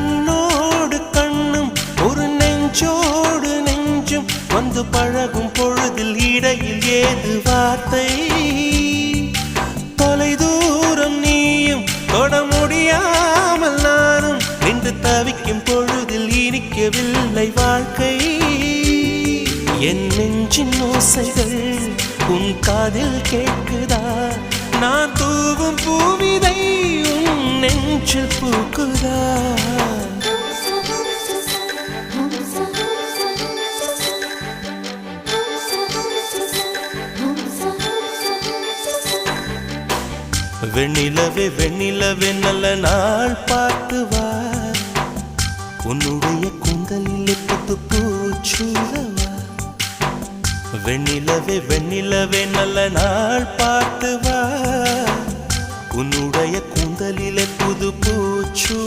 கண்ணோடு கண்ணும் ஒரு நெஞ்சோடு நெஞ்சும் வந்து பழகும் பொழுதில் இடையில் ஏது வார்த்தை? தொலை தூரம் நீயும் தொட முடியாமல் நானும் நின்று தவிக்கும் பொழுதில் இனிக்கவில்லை வாழ்க்கை. என் நெஞ்சின் ஓசைகள் உன் காதில் கேட்குதா? நான் தூவும் பூமி நெஞ்சில் பூக்குதா? வெண்ணிலவே வெண்ணிலவே நல்ல நாள் பார்த்து வா உன்னுடைய குந்தலில் புத்து பூச்சூடவா வெண்ணிலவே வெண்ணிலவே நல்ல நாள் பார்த்து வா புது பூச்சு